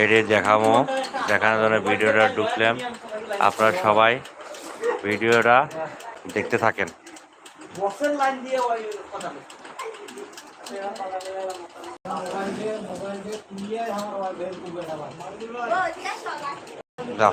এটি দেখাবো। দেখানোর জন্য ভিডিওটা ঢুকলাম। আপনারা সবাই ভিডিওটা দেখতে থাকেন। যাও।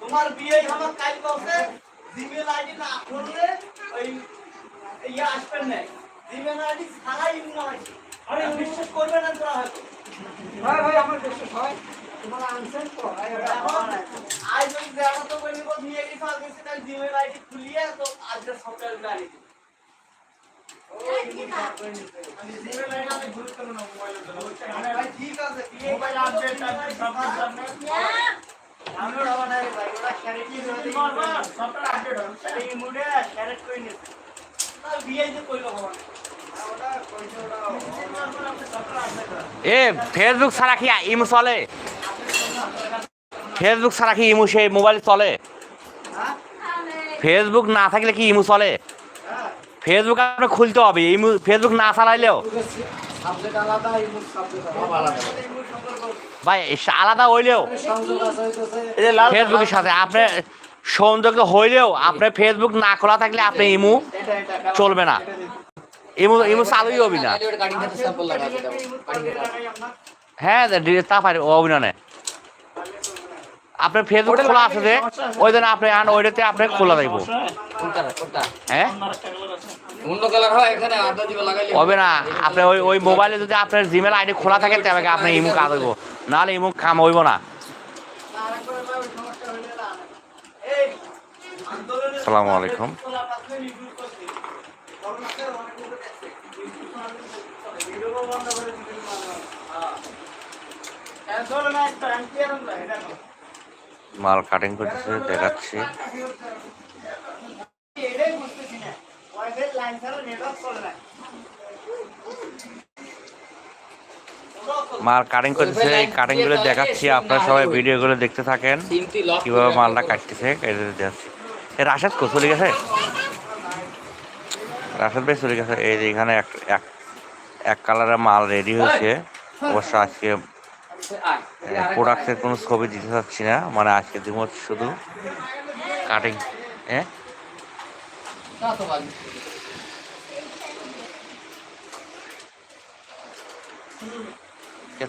তোমার বিয়ে আমার। কাজ করছে জিমেল আইডি না করলে ওই ইয়ে আসবেন না। জিমেল আইডি ছাড়াই ইমো আছে। আরে বিশ্বাস করবে না তোরা হয়তো। ভাই ভাই আমার বিশ্বাস হয়। তোমরা তো আজ ওই দেখা তো বলব নিয়ে গেছে তাই জিমেল আইডি খুলিয়ে তো আজকে সকালে গাড়ি। এ ফেসবুক ছাড়া কি ইমো চলে? ফেসবুক ছাড়া কি ইমো সেই মোবাইল চলে? হ্যাঁ? ফেসবুক না থাকলে কি ইমো চলে? হ্যাঁ ফেসবুক আপনার খুলতে হবে ইমো ফেসবুক না চালাইলেও ভাই আলাদা হইলেও এই ফেসবুকের সাথে আপনার সংযোগ হইলেও আপনার ফেসবুক না খোলা থাকলে আপনি ইমু চলবে না ইমু ইমু চালুই হবি না হ্যাঁ তা পারি অভিনয় আপনার ফেসবুক খোলা আছে যে ওই জন্য আপনি আন ওইটাতে আপনি খোলা হ্যাঁ? হয় দিবে লাগাইলে হবে না। আপনি ওই ওই মোবাইলে যদি আপনার জিমেল আইডি খোলা থাকে তবে আপনি ইমু কাজ হইব নাহলে ইমু কাম হইব না। আসসালামু আলাইকুম। মাল কাটিং করতেছে, দেখাচ্ছি। মাল কাটিং করতেছে, এই কাটিংগুলো দেখাচ্ছি, আপনারা সবাই ভিডিও গুলো দেখতে থাকেন, কীভাবে মালটা কাটতেছে কেটে দেখাচ্ছি। রাশেদ কো চলে গেছে? রাশেদ ভাই চলে গেছে, এই যে এখানে এক এক কালারের মাল রেডি হয়েছে। অবশ্য আজকে প্রোডাক্টের কোনো ছবি দিতে চাচ্ছি না। মানে আজকে দিব শুধু কাটিং হ্যাঁ?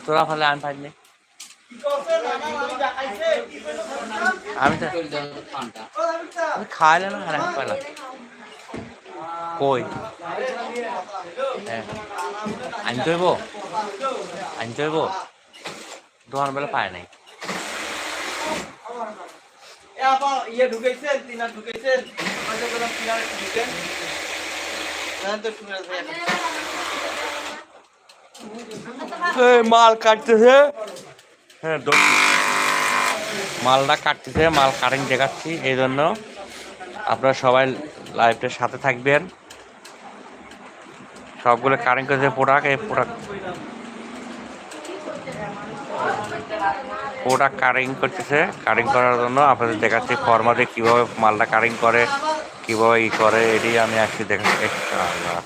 তোরা ফেলে আমি আমি তো খাইলে না পাইলাম কই? হ্যাঁ। আনতে হইব আনতে হইব দোকান বেলা পায় নাই। ইয়ে ঢুকেছেন তিনার ঢুকেছেন ঢুকেন এই মাল কাটতেছে। হ্যাঁ মালটা কাটতেছে মাল কাটিং দেখাচ্ছি এই জন্য আপনারা সবাই লাইভটার সাথে থাকবেন। সবগুলো কাটিং করছে প্রোডাক্ট এই প্রোডাক্ট প্রোডাক্ট কারিং করতেছে। কারিং করার জন্য আপনাদের দেখাচ্ছি ফর্মাতে কীভাবে মালটা কারিং করে, কীভাবে ই করে, এটি আমি আজকে দেখাচ্ছি। আল্লাহ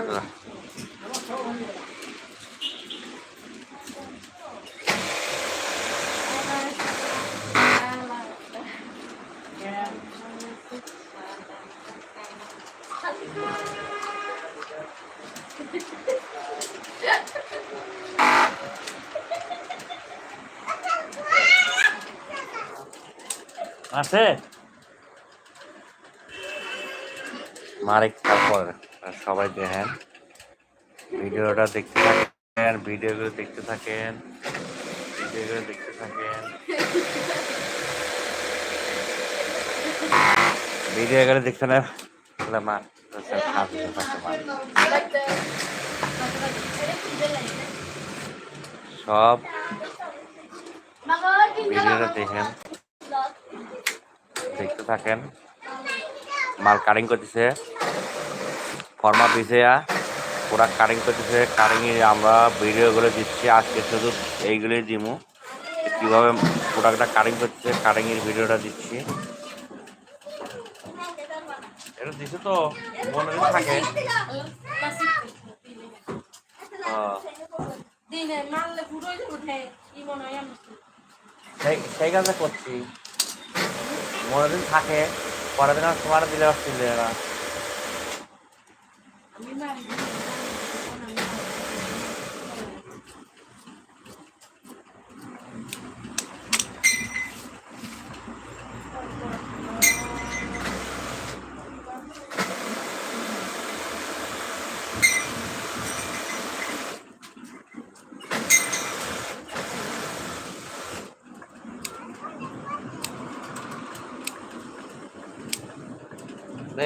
আল্লাহ আছে? মারেক তারপর সবাই দেখেন। ভিডিওটা দেখতে থাকেন ভিডিওগুলো দেখতে থাকেন ভিডিওগুলো দেখতে থাকেন। ভিডিও ভিডিওগুলো দেখতে না সব ভিডিওটা দেখেন। দেখতে থাকেন। মাল কারিং করতেছে। ফর্মা পিছিয়ে পুরা কারিং করতেছে। কাটিং আমরা ভিডিওগুলো দিচ্ছি। আজকে শুধু এইগুলোই দিমু। কীভাবে প্রোডাক্টটা কারিং করতেছে কাটিং এর ভিডিওটা দিচ্ছি। এটা দিছে তো মনে থাকে। হয়। সেই সেই কাজটা করছি। মনে দিন থাকে পরের দিন আর সময় দিলে আসছিল না।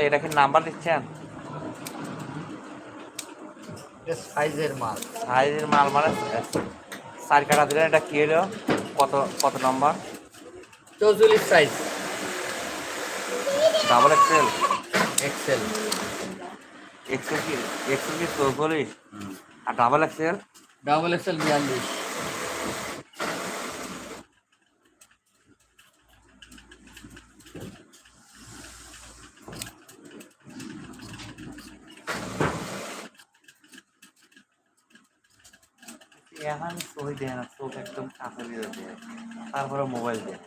এটা কি নাম্বার দিচ্ছেন? সাইজের মাল। সাইজের মাল মানে চার কাটা দিলেন এটা কি হলো? কত কত নম্বর চৌচল্লিশ size double XL XL XL কি? এক্সেল কি চৌচল্লিশ? আর ডাবল এক্সেল ডাবল এক্সেল বিয়াল্লিশ। এখন সই দেয় না চোখ একদম কাছে দিয়ে দেয় তারপরে মোবাইল দেয়।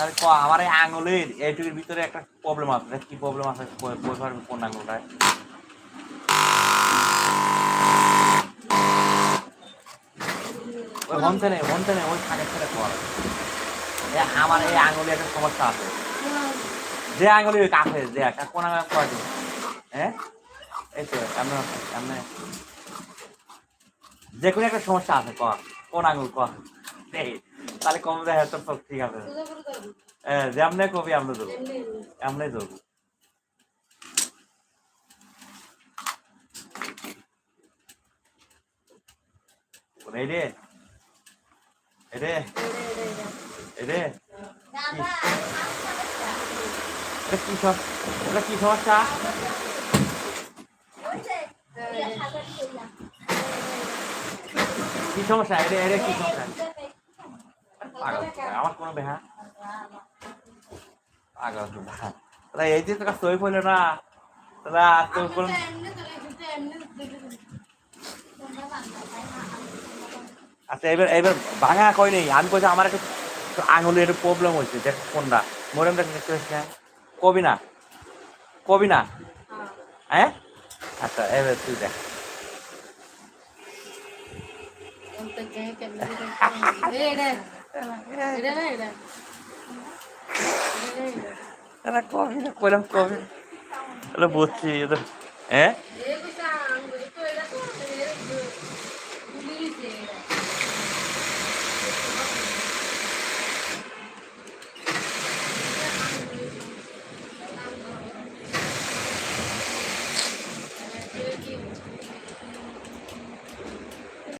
আরে ক আমার এই আঙুলের এইটুকুর ভিতরে একটা প্রবলেম আছে। কি প্রবলেম আছে কই পারবি কোন আঙুলটায়? ওই হনতে নেই হনতে নেই ওই ছেড়ে কর আমার এই আঙুলে একটা সমস্যা আছে। যে আঙুলি কাছে দেখ আর কোন আঙুল কয়টি হ্যাঁ? এই তো, সামনে সামনে। যে কোনো একটা সমস্যা আছে, ক, কোন আঙুল, ক। তাহলে কম দেখা তো সব ঠিক আছে। তোকে করে দেবে কবি আমরা দেবো। এমনি দেবো। এই রে এই রে এই রে এটা কি এটা কি সমস্যা? কি সমস্যা? এটা এটা কি সমস্যা? আমার কোনো বেহা পাগল এই যে তোকে সই পড়ল না আর তোর কোনো এমনি চলে যেতে এমনি দেখে আচ্ছা এবার এবার ভাঙা কই নেই আমি কইছি আমার একটু আঙুলে একটু প্রবলেম হয়েছে দেখ কোনটা মরম দেখ দেখতে পাচ্ছি না কবি না কবি না হ্যাঁ আচ্ছা এবার তুই দেখ কবি না কইলাম কবি বুঝছি হ্যাঁ